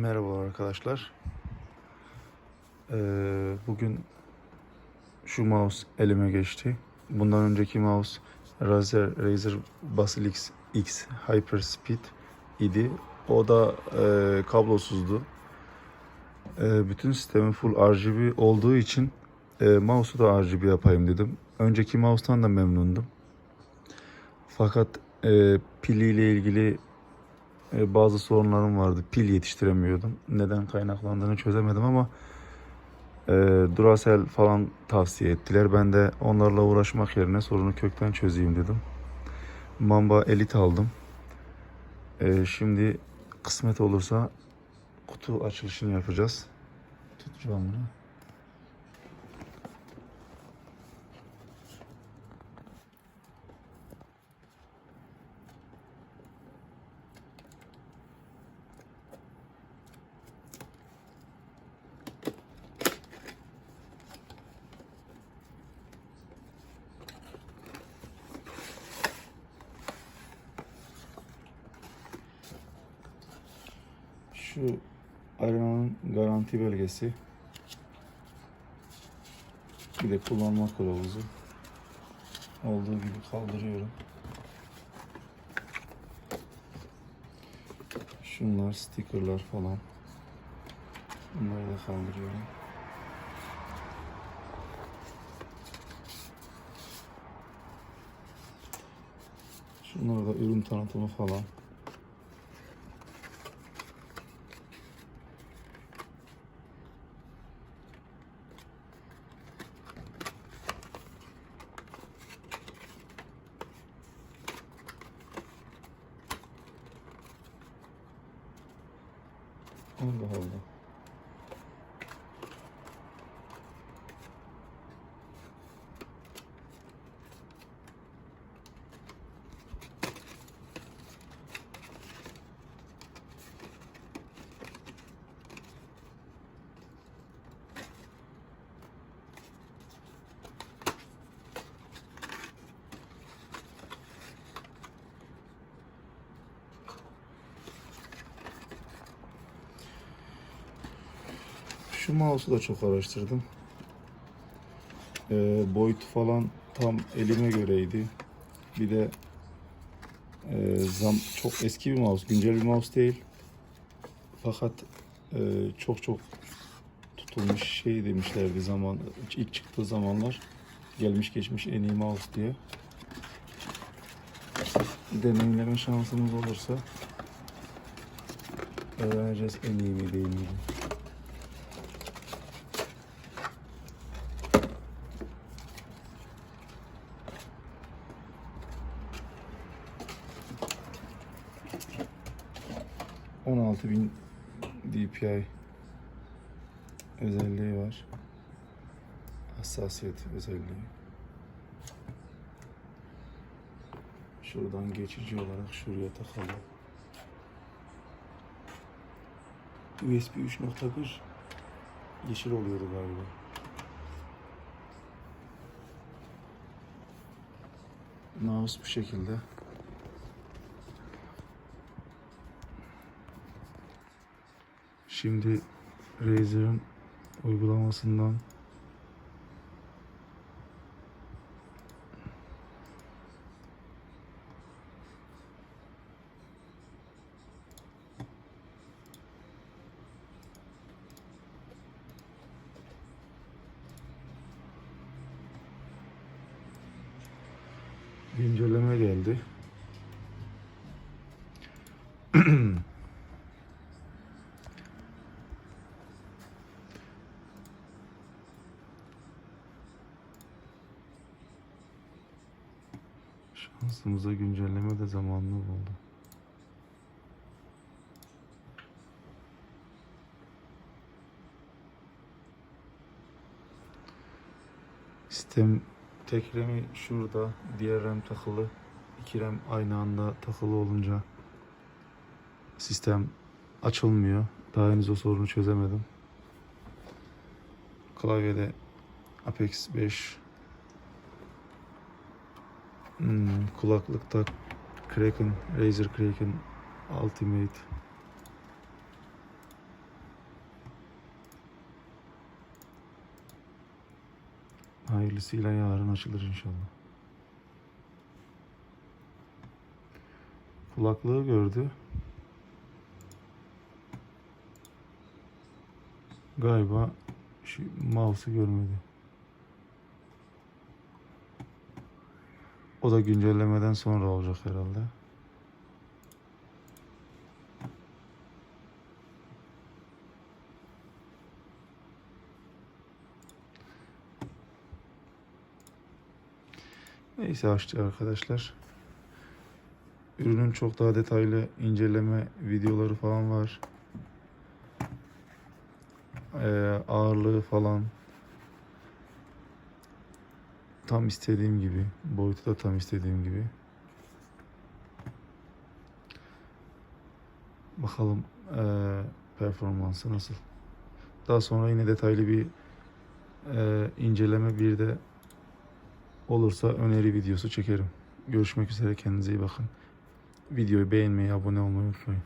Merhaba arkadaşlar. Ee, bugün şu mouse elime geçti. Bundan önceki mouse Razer, Razer Basilix X Hyperspeed idi. O da e, kablosuzdu. E, bütün sistemin full RGB olduğu için e, mouse'u da RGB yapayım dedim. Önceki mouse'tan da memnundum. Fakat e, piliyle ilgili bazı sorunlarım vardı. Pil yetiştiremiyordum. Neden kaynaklandığını çözemedim ama e, Duracell falan tavsiye ettiler. Ben de onlarla uğraşmak yerine sorunu kökten çözeyim dedim. Mamba Elite aldım. E, şimdi kısmet olursa kutu açılışını yapacağız. Tutacağım bunu. Şu arenanın garanti belgesi. Bir de kullanma kılavuzu. Olduğu gibi kaldırıyorum. Şunlar stickerlar falan. Bunları da kaldırıyorum. Şunlar da ürün tanıtımı falan. Allah Allah. Şu mouse'u da çok araştırdım. Ee, boyutu falan tam elime göreydi. Bir de e, zam çok eski bir mouse, güncel bir mouse değil. Fakat e, çok çok tutulmuş şey demişlerdi zaman ilk çıktığı zamanlar gelmiş geçmiş en iyi mouse diye. Deneyimleme şansımız olursa öğreneceğiz en iyi mi değil mi? Bin DPI özelliği var. Hassasiyet özelliği. Şuradan geçici olarak şuraya takalım. USB 3.1 yeşil oluyordu galiba. Mouse bu şekilde. Şimdi Razer'ın uygulamasından güncelleme geldi. Şansımıza güncelleme de zamanlı oldu. Sistem tek RAM'i şurada, diğer RAM takılı. İki RAM aynı anda takılı olunca sistem açılmıyor. Daha henüz o sorunu çözemedim. Klavyede Apex 5 Hmm, kulaklıkta Kraken, Razer Kraken Ultimate. Hayırlısıyla yarın açılır inşallah. Kulaklığı gördü. Galiba mouse'u görmedi. O da güncellemeden sonra olacak herhalde. Neyse açtı arkadaşlar. Ürünün çok daha detaylı inceleme videoları falan var. Ee, ağırlığı falan tam istediğim gibi. Boyutu da tam istediğim gibi. Bakalım ee, performansı nasıl. Daha sonra yine detaylı bir ee, inceleme bir de olursa öneri videosu çekerim. Görüşmek üzere kendinize iyi bakın. Videoyu beğenmeyi, abone olmayı unutmayın.